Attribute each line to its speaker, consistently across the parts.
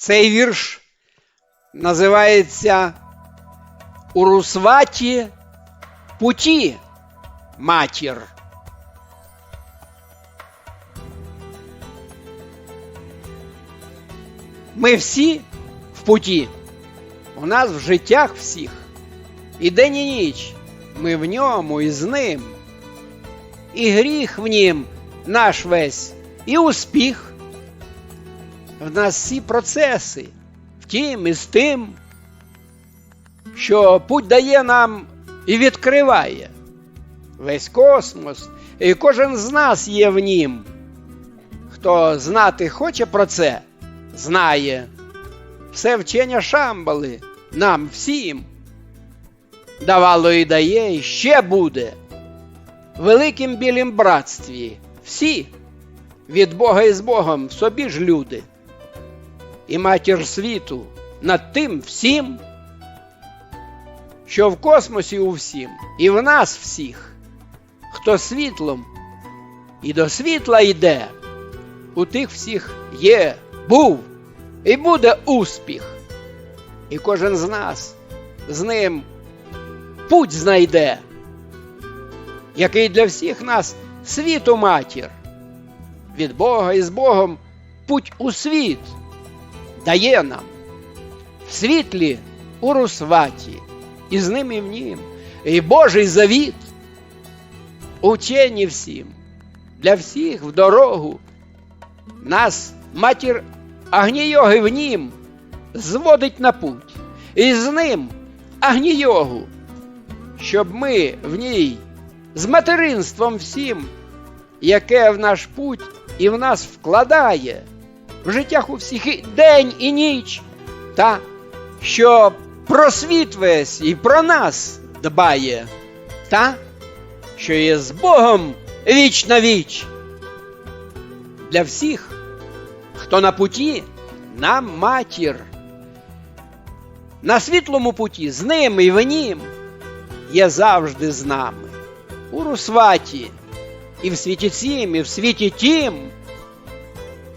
Speaker 1: Цей вірш називається У Русваті путі матір. Ми всі в путі. У нас в життях всіх. І день і ніч ми в ньому і з ним. І гріх в нім наш весь, і успіх. В нас всі процеси, втім і з тим, що путь дає нам і відкриває весь космос, і кожен з нас є в нім. Хто знати хоче про це, знає. Все вчення Шамбали нам всім давало і дає, і ще буде. В великім білім братстві всі від Бога і з Богом в собі ж люди. І матір світу над тим всім, що в космосі у всім, і в нас всіх, хто світлом і до світла йде, у тих всіх є, був і буде успіх. І кожен з нас з ним путь знайде, який для всіх нас світу матір. Від Бога і з Богом путь у світ дає нам світлі у Русваті, і з ним і в нім, і Божий завіт. Учені всім, для всіх в дорогу нас матір Агнійоги в нім зводить на путь, і з ним Агнійогу, щоб ми в ній з материнством всім, яке в наш путь і в нас вкладає в життях у всіх і день і ніч, та що про світ весь і про нас дбає, та що є з Богом віч на віч. Для всіх, хто на путі, нам матір. На світлому путі з ним і в нім є завжди з нами. У Русваті, і в світі цім, і в світі тім.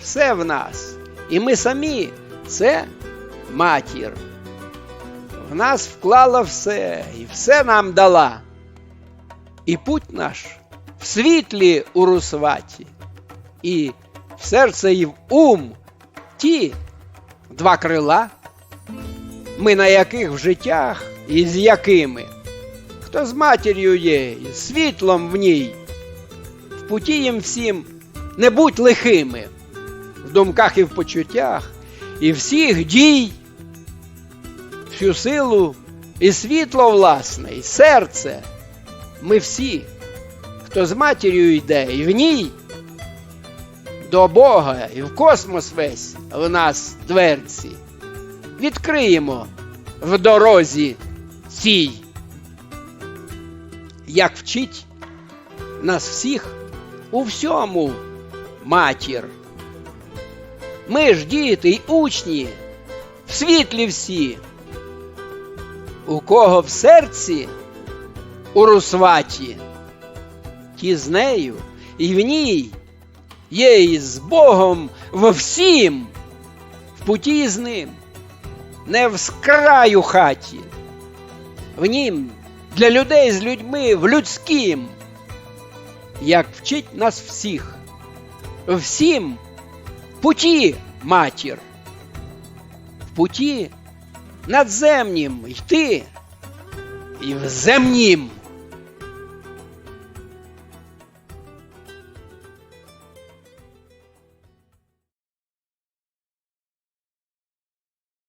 Speaker 1: Все в нас. І ми самі це матір. В нас вклала все і все нам дала. І путь наш в світлі у Русваті, і в серце і в ум ті два крила, ми на яких в життях і з якими, хто з матір'ю є, і світлом в ній, в путі їм всім не будь лихими, думках і в почуттях, і всіх дій, всю силу і світло власне, і серце. Ми всі, хто з матір'ю йде, і в ній до Бога і в космос весь в нас дверці. Відкриємо в дорозі цій. Як вчить нас всіх у всьому матір. Ми ж діти й учні, в світлі всі, у кого в серці у Русваті, ті з нею і в ній є і з Богом во всім, в путі з ним, не в скраю хаті, в нім для людей з людьми в людськім, як вчить нас всіх, всім путі матір, в путі надземнім йти і в земнім